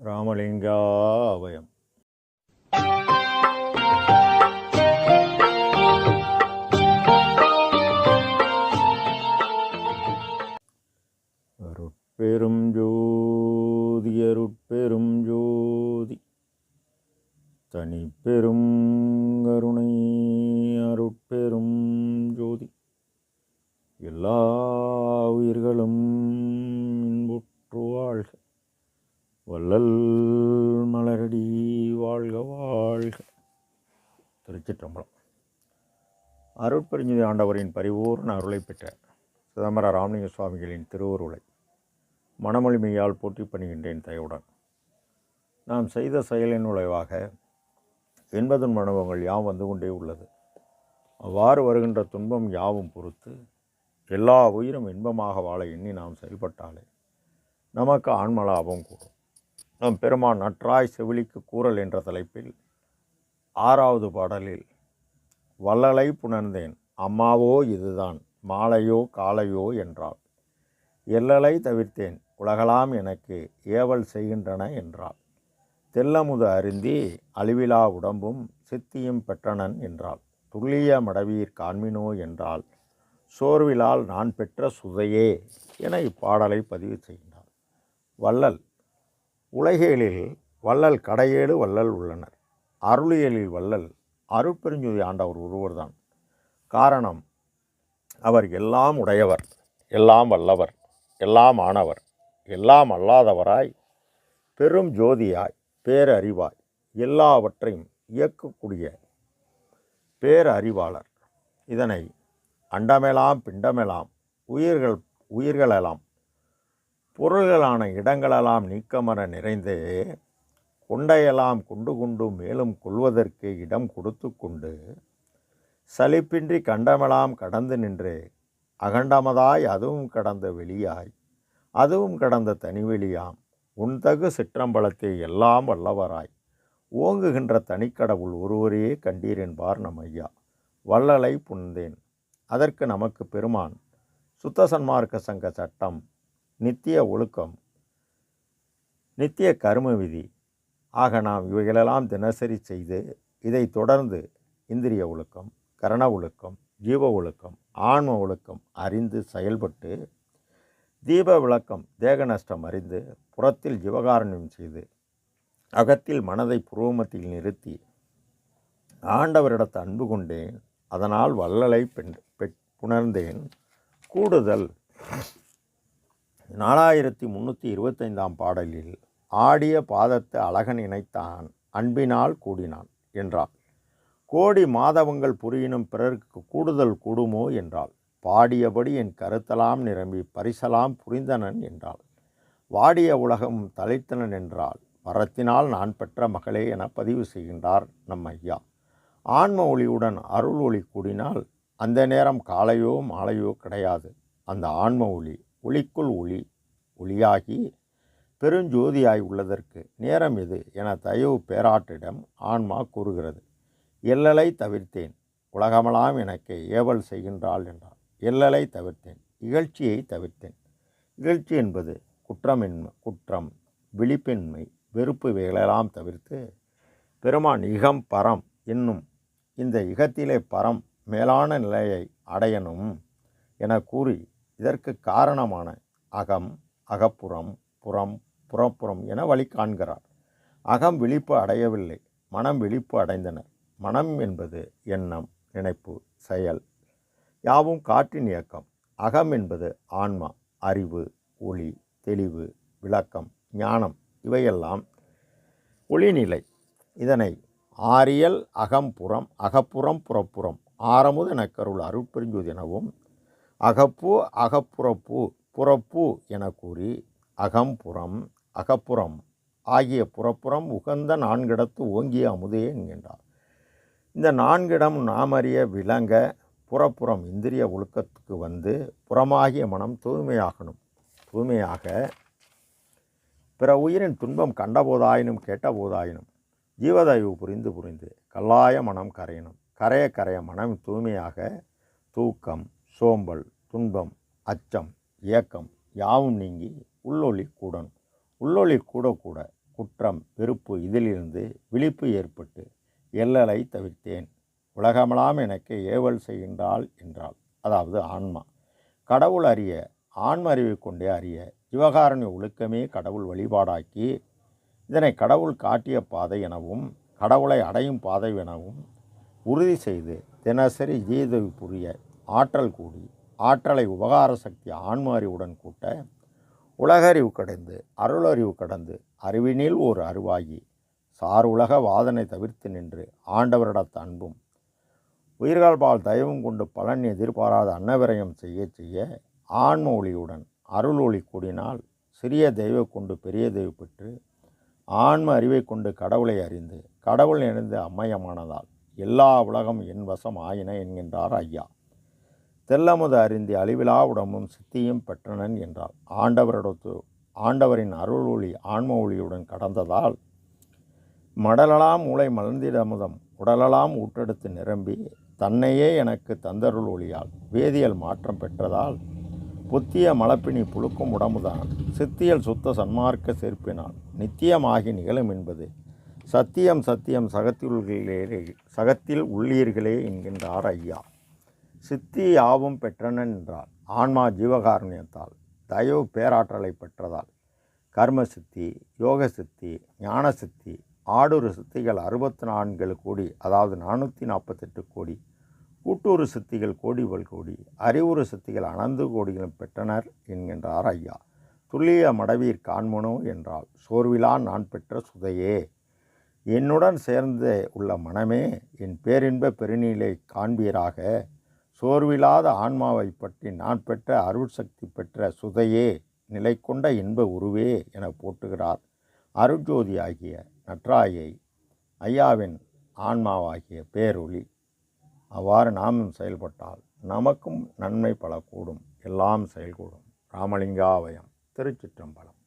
ராமலிங்காபயம் அருட்பெரும் திருச்சிற்றம்பலம் அருட்பெருஞ்சுதி ஆண்டவரின் பரிபூர்ண அருளை பெற்ற சிதம்பர ராமலிங்க சுவாமிகளின் திருவுருளை மனமொழிமையால் போட்டி பணிகின்றேன் தயவுடன். நாம் செய்த செயலின் விளைவாக என்பதன் மனுவங்கள் யாம் வந்து கொண்டே உள்ளது. அவ்வாறு வருகின்ற துன்பம் யாவும் பொறுத்து எல்லா உயிரும் இன்பமாக வாழ எண்ணி நாம் செயல்பட்டாலே நமக்கு ஆன்மலாபம் கூடும். நம் பெருமான் நற்றாய் செவிலிக்கு கூறல் என்ற தலைப்பில் ஆறாவது பாடலில் வள்ளலை புணர்ந்தேன் அம்மாவோ இதுதான் மாலையோ காலையோ என்றாள். எல்லலை தவிர்த்தேன் உலகலாம் எனக்கு ஏவல் செய்கின்றன என்றாள். தெல்லமுது அருந்தி அழிவிலா உடம்பும் சித்தியும் பெற்றனன் என்றாள். துல்லிய மடவீர் காண்மினோ என்றால் சோர்விலால் நான் பெற்ற சுதையே என இப்பாடலை பதிவு செய்கின்றார் வள்ளல். உலகேலில் வள்ளல் கடையேடு வள்ளல் உள்ளனர். அருளியலில் வள்ளல் அருட்பெருஞ்சுதி ஆண்டவர் ஒருவர் தான் காரணம் அவர் எல்லாம் உடையவர் எல்லாம் வல்லவர் எல்லாம் ஆனவர் எல்லாம் அல்லாதவராய் பெரும் ஜோதியாய் பேரறிவாய் எல்லாவற்றையும் இயக்கக்கூடிய பேரறிவாளர். இதனை அண்டமெலாம் பிண்டமெலாம் உயிர்கள் உயிர்களெல்லாம் பொருள்களான இடங்களெல்லாம் நீக்கமர நிறைந்தே குண்டையெல்லாம் குண்டு குண்டு மேலும் கொள்வதற்கு இடம் கொடுத்து கொண்டு சலிப்பின்றி கண்டமெல்லாம் கடந்து நின்று. அகண்டமதாய் அதுவும் கடந்த வெளியாய் அதுவும் கடந்த தனிவெளியாம். உன்தகு சிற்றம்பலத்தை எல்லாம் வல்லவராய். ஓங்குகின்ற தனிக்கடவுள் ஒருவரே கண்டீர் என்பார் நம் ஐயா வள்ளலை புண்தேன் அதற்கு நமக்கு பெருமான் சுத்த சன்மார்க்க சங்க சட்டம் நித்திய ஒழுக்கம் நித்திய கர்ம விதி ஆக நாம் இவைகளெல்லாம் தினசரி செய்து இதை தொடர்ந்து இந்திரிய ஒழுக்கம் கரண ஒழுக்கம் ஜீவ ஒழுக்கம் ஆன்ம ஒழுக்கம் அறிந்து செயல்பட்டு தீப விளக்கம் தேக நஷ்டம் அறிந்து புறத்தில் ஜீவகாரண்யம் செய்து அகத்தில் மனதை புருவமத்தில் நிறுத்தி ஆண்டவரிடத்து அன்பு கொண்டேன். அதனால் வள்ளலை பெண் பெற் புணர்ந்தேன். கூடுதல் நாலாயிரத்தி முந்நூற்றி இருபத்தைந்தாம் பாடலில் ஆடிய பாதத்து அழகன் இணைத்தான் அன்பினால் கூடினான் என்றாள். கோடி மாதவங்கள் புரியினும் பிறர்க்கு கூடுதல் கூடுமோ என்றாள். பாடியபடி என் கருத்தலாம் நிரம்பி பரிசலாம் புரிந்தனன் என்றாள். வாடிய உலகம் தலைத்தனன் என்றால் வரத்தினால் நான் பெற்ற மகளே என பதிவு செய்கின்றார் நம் ஐயா ஆன்ம ஒளியுடன் அருள் ஒளி கூடினால் அந்த நேரம் காலையோ மாலையோ கிடையாது. அந்த ஆன்ம ஒளி ஒளிக்குள் ஒளி ஒளியாகி பெருஞ்சோதியாய் உள்ளதற்கு நேரம் எது என தயவு பேராட்டிடம் ஆன்மா கூறுகிறது. எல்லலை தவிர்த்தேன். உலகமெல்லாம் எனக்கு ஏவல் செய்கின்றாள் என்றார் எல்லலை தவிர்த்தேன். இகழ்ச்சியை தவிர்த்தேன். இகழ்ச்சி என்பது குற்றமின்மை குற்றம் விழிப்பின்மை வெறுப்பு இவைகளெல்லாம் தவிர்த்து பெருமான் இகம் பரம் என்னும் இந்த இகத்திலே பரம் மேலான நிலையை அடையணும் என கூறி இதற்கு காரணமான அகம் அகப்புறம் புறம் புறப்புறம் என வழி காண்கிறார் அகம் விழிப்பு அடையவில்லை. மனம் விழிப்பு அடைந்தனர் மனம் என்பது எண்ணம் நினைப்பு செயல். யாவும் காற்றின் இயக்கம். அகம் என்பது ஆன்மா அறிவு ஒளி தெளிவு விளக்கம் ஞானம். இவையெல்லாம் ஒளிநிலை. இதனை ஆரியல் அகம்புறம் அகப்புறம் புறப்புறம் ஆரமுத நக்கருள் அருட்பெருஞ்சோதி எனவும் அகப்பு அகப்புறப்பு புறப்பு என கூறி அகம்புறம் அகப்புறம் ஆகிய புறப்புறம் உகந்த நான்கிடத்து ஓங்கிய அமுதே என்கின்றார். இந்த நான்கிடம் நாமறிய விளங்க புறப்புறம் இந்திரிய ஒழுக்கத்துக்கு வந்து புறமாகிய மனம் தூய்மையாகணும். தூய்மையாக பிற உயிரின் துன்பம் கண்டபோதாயினும் கேட்டபோதாயினும் ஜீவதயவு புரிந்து புரிந்து கல்லாய மனம் கரையணும். கரைய கரைய மனம் தூய்மையாக தூக்கம் சோம்பல் துன்பம் அச்சம் ஏக்கம் யாவும் நீங்கி உள்ளொளி கூடணும் உள்ளொளி கூட கூட குற்றம் வெறுப்பு இதிலிருந்து விழிப்பு ஏற்பட்டு எல்லலை தவிர்த்தேன். உலகமெல்லாம் எனக்கு ஏவல் செய்கின்றாள் என்றாள். அதாவது ஆன்மா. கடவுள் அறிய ஆன்ம அறிவை கொண்டே அறிய சிவகாரணி ஒழுக்கமே கடவுள் வழிபாடாக்கி இதனை கடவுள் காட்டிய பாதை எனவும் கடவுளை அடையும் பாதை எனவும் உறுதி செய்து தினசரி ஜீதவி புரிய ஆற்றல் கூடி ஆற்றலை உபகார சக்தி ஆன்ம அறிவுடன் கூட்ட உலகறிவு கடந்து அருளறிவு கடந்து அறிவினில் ஒரு அறிவாகி சார் உலக வாதனை தவிர்த்து நின்று ஆண்டவரிடத்து அன்பும் உயிர்கள்பால் தயவும் கொண்டு பலன் எதிர்பாராத அன்னவிரயம் செய்ய செய்ய ஆன்ம ஒளியுடன் அருள் ஒளி கூடினால் சிறிய தெய்வ கொண்டு பெரிய தெய்வ பெற்று ஆன்ம அறிவை கொண்டு கடவுளை அறிந்து கடவுள் இணைந்து அம்மயமானதால் எல்லா உலகம் என் வசம் ஆயின என்கின்றார் ஐயா. தெல்லமுது அறிந்தி அழிவிலா உடம்பும் சித்தியும் பெற்றனன் என்றார் ஆண்டவரிடத்து ஆண்டவரின் அருள் ஒளி ஆன்ம ஒளியுடன் கடந்ததால் மடலலாம் மூளை மலர்ந்திடமுதம் உடலலாம் ஊற்றெடுத்து நிரம்பி தன்னையே எனக்கு தந்தருள் ஒளியால் வேதியியல் மாற்றம் பெற்றதால் புத்திய மலப்பினி புழுக்கும் உடம்புதான் சித்தியல் சுத்த சன்மார்க்க சேர்ப்பினால் நித்தியமாகி நிகழும் என்பது சத்தியம் சத்தியம் சகத்தில் உள்ளீர்களே சகத்தில் உள்ளீர்களே என்கின்றார் ஐயா. சித்தி யாவும் பெற்றனன் என்றால் ஆன்மா ஜீவகாருண்யத்தால் தயவு பேராற்றலை பெற்றதால் கர்ம சித்தி யோக சித்தி ஞான சித்தி ஆடூறு சித்திகள் அறுபத்தி நான்கு கோடி அதாவது நானூற்றி நாற்பத்தெட்டு கோடி கூட்டூறு சித்திகள் கோடிகள் கோடி அறிவுறு சித்திகள் அனந்து கோடிகளும் பெற்றனர் என்கின்றார் ஐயா. துல்லிய மடவீர் காண்மனோ என்றால் சோர்விலா நான் பெற்ற சுதையே. என்னுடன் சேர்ந்து உள்ள மனமே என் பேரின்ப பெருநிலை காண்பீராக. சோர்வில்லாத ஆன்மாவை பற்றி நான் பெற்ற அருள் சக்தி பெற்ற சுதையே நிலை கொண்ட இன்ப உருவே என போட்டுகிறார் அருட்ஜோதி ஆகிய நற்றாயை ஐயாவின் ஆன்மாவாகிய பேரொளி. அவ்வாறு நாமும் செயல்பட்டால் நமக்கும் நன்மை பல கூடும் எல்லாம் செயல்கூடும். ராமலிங்காவயம் திருச்சிற்றம்பலம்.